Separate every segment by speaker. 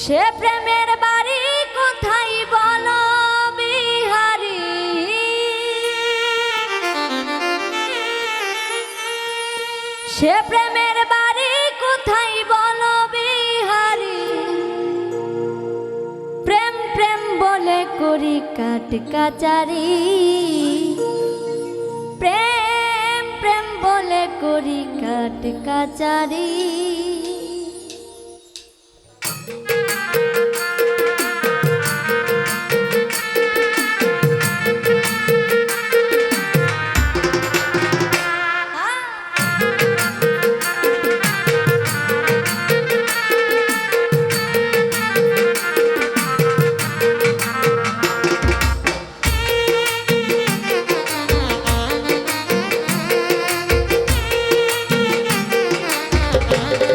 Speaker 1: সে প্রেমের বাড়ি কোথায় বল বিহারি? সে প্রেমের বাড়ি কোথায় বল বিহারি? প্রেম প্রেম বলে করি কাট কাচারি। প্রেম প্রেম বলে করি কাট কাচারি। Thank you.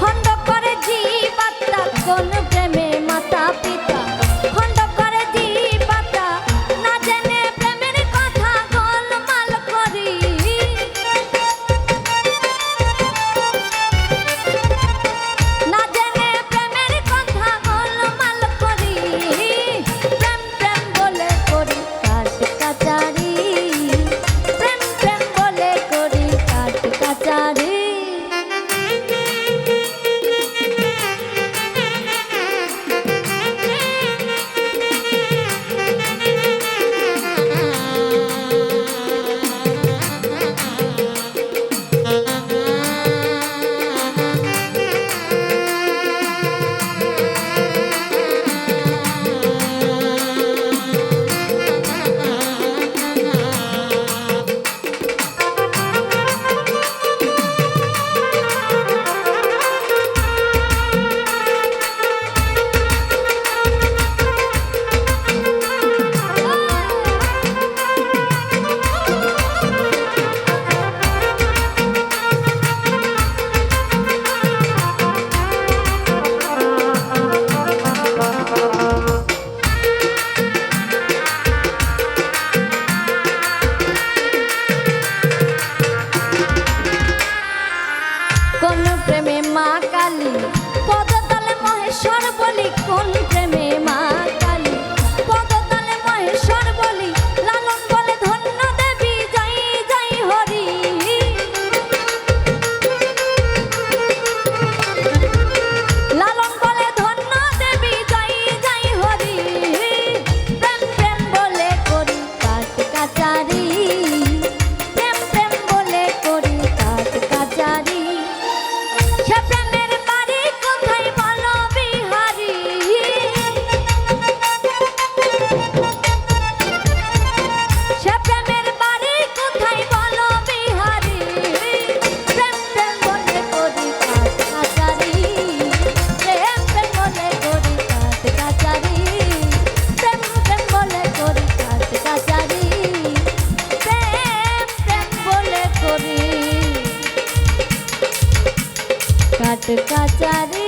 Speaker 1: খন্ড করে জীবাত্মা কোন প্রেমে বলি কোন কাচারি